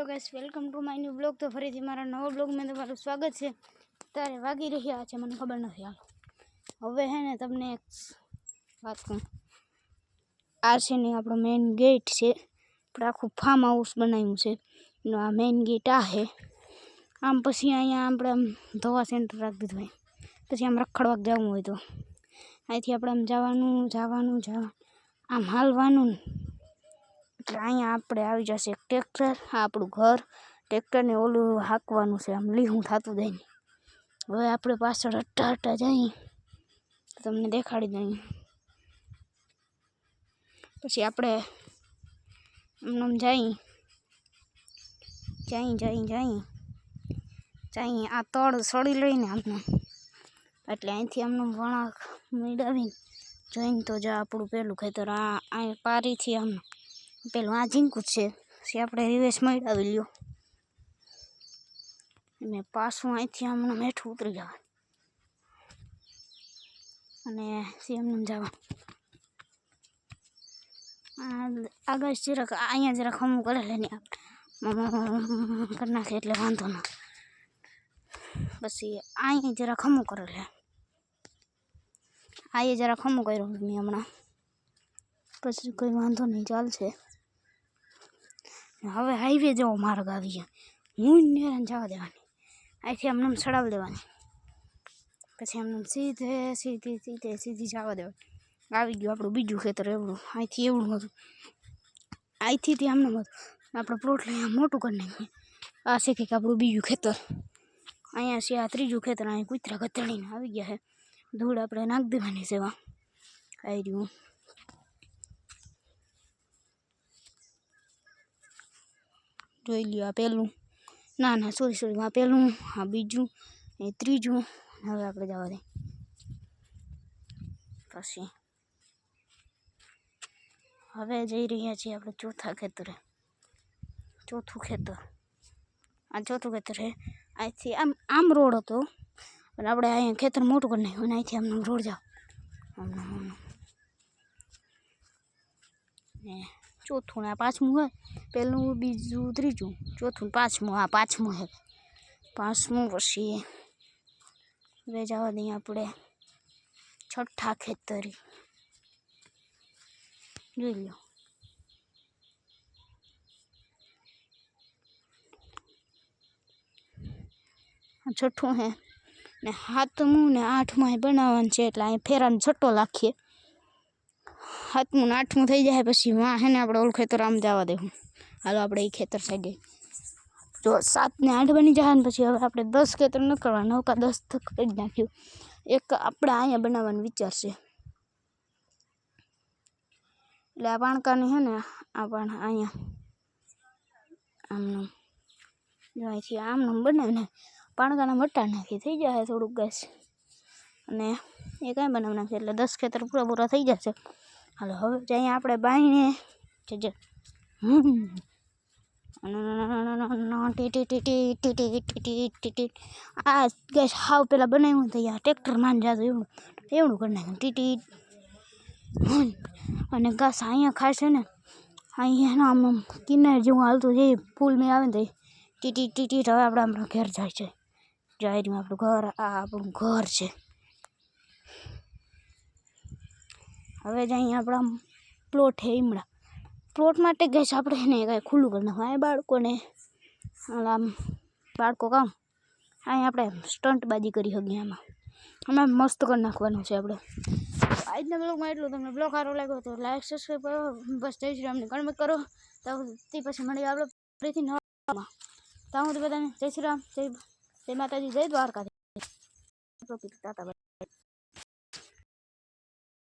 Hello guys, welcome to my new blog. તો ફરીથી મારા નવો બ્લોગમાં તમારું સ્વાગત છે. ત્યારે વાગી રહ્યા છે, મને ખબર નથી હાલો. હવે હે ને તમને એક વાત કહું. આ છે ને આપણો મેઇન ગેટ છે. આપણે આખું ફાર્મ હાઉસ બનાવ્યું છે. એનો આ મેઇન ગેટ આ છે. આમ પછી અહીંયા આપણે આમ ધોવા સેન્ટર રાખી દીધું હોય. પછી આમ રખડવા જવું હોય તો. અહીંથી આપણે આમ જવાનું જવાનું જવાનું. આમ હાલવાનું એટલે અહીંયા આપણે આવી જશે ટ્રેક્ટર આ આપણું ઘર. ટ્રેક્ટરને ઓલું હાંકવાનું છે, આમ લીહું થતું દઈને હવે આપણે પાછળ હટ્ટા હટ્ટા જઈએ. તમને દેખાડી દઈએ. પછી આપણે એમને જઈ જઈ જઈ જઈ જઈ આ તળ સડી લઈને આપણે એટલે અહીંથી આમનું વણાક મેળવીને જોઈને તો જા આપણું પેલું ખેતર, આ અહીં પારીથી આમ. પેલું આ જીંકું છે. પછી આપણે રિવેશ મળી લ્યો. અને પાછું અહીંથી આમને હેઠું ઉતરી જવાનું. અને સીએમને જવાનું. આગળ જરાક અહીંયા જરાક હમું કરે લે ને કરી નાખે એટલે વાંધો ના પછી અહીંયા જરાક હમું કરે લે આ એ જરાક હમું કર્યું મેં હમણાં. પછી કોઈ વાંધો નહીં, ચાલશે. હવે હાઈવે જેવો માર્ગ આવી ગયો હું નેરાન જવા દેવાની. અહીંથી આમને આમ ચડાવી દેવાની. પછી આમને આમ સીધે, સીધી સીધે, સીધી જવા દેવાની. આવી ગયું આપણું બીજું ખેતર એવડું. અહીંથી એવડું હતું. અહીંથી તે આમને હતું આપણે પ્લોટ લઈ મોટું કરી નાખીએ. આ છે કંઈક આપણું બીજું ખેતર. અહીંયા છે આ ત્રીજું ખેતર. અહીં કૂતરા કતરીને આવી ગયા છે. ધૂળ આપણે નાખી દેવાની સેવા. આવી રહ્યું. જોઈ લ્યો આ પહેલું. ના ના સોરી સોરી આ પહેલું, આ બીજું, એ ત્રીજું, હવે આપણે જવા દે. પછી. હવે જઈ રહ્યા છીએ આપણે ચોથા ખેતરે. ચોથું ખેતર. આ ચોથું ખેતર છે. અહીંથી આમ આમ રોડ હતો, પણ આપણે અહીંયા ખેતર મોટું કરી નાખ્યું અને અહીંથી આમને રોડ જાઓ. આમ આમ. ને. ચોથું ને આ પાંચમું હોય, પહેલું બીજું ત્રીજું, ચોથું ને પાંચમું, આ પાંચમું છે. પાંચમું પછી હવે જવા દઈએ આપણે છઠ્ઠા ખેતરી. જોઈ લો આ છઠ્ઠું હે ને સાતમું ને આઠમાં બનાવવાનું છે, એટલે અહીં ફેરાનો છઠ્ઠો લાખીએ. સાતમું ને આઠમું થઈ જાય પછી વાં હે ને આપણે ઓલું ખેતર આમ જવા દેવું હાલો આપણે એ ખેતર સાઈડે. જો સાત ને આઠ બની જાય ને પછી હવે આપણે દસ ખેતર ન કરવા નવ કા દસ તક કરી નાખ્યું. એક આપણે અહીંયા બનાવવાનો વિચાર છે. એટલે આ પાણકાની છે ને, આ પણ અહીંયા આમનું અહીંથી આમનું બનાવીને પાણકાના મટા નાખી થઈ જાય થોડુંક ગેસ અને એ કાંઈ બનાવી નાખીએ એટલે દસ ખેતર પૂરા પૂરા થઈ જશે. હાલો, હવે અહીંયા આપણે બાઈને જે જે. આ ગેસ હાવ પેલા બનાવ્યું તો યાર ટ્રેક્ટર માન જતું એવું. એવડું કરી નાખ્યું. ટીટી અને ઘાસ અહીંયા ખાય છે ને, અહીંયા આમ આમ કિનાર જેવું હાલતું છે ફૂલ મેં આવે ને તો ટીટી ટીટી હવે આપણે આપણા ઘેર જાય છે. જાહેરમાં આપણું ઘર, આ આપણું ઘર છે. હવે જ અહીંયા આપણા પ્લોટ છે ઈમડા. પ્લોટ માટે ગેસ આપણે એને કાંઈ ખુલ્લું કરી નાખવું બાળકોને, આમ, બાળકો કામ, અહીં આપણે સ્ટન્ટબાજી કરી શકીએ આમાં. આમાં મસ્ત કરી નાખવાનું છે આપણે. આજના બ્લોગમાં એટલું તમને બ્લોગ સારો લાગ્યો તો લાઈક સબસ્ક્રાઈબ કરો. બસ જય શ્રી રામની કમેન્ટ કરો. તો પછી મળીએ આપણે ફરીથી નવામાં તો હું બધાને. જય શ્રી રામ. જય જય માતાજી. જય દ્વારકા ટાટા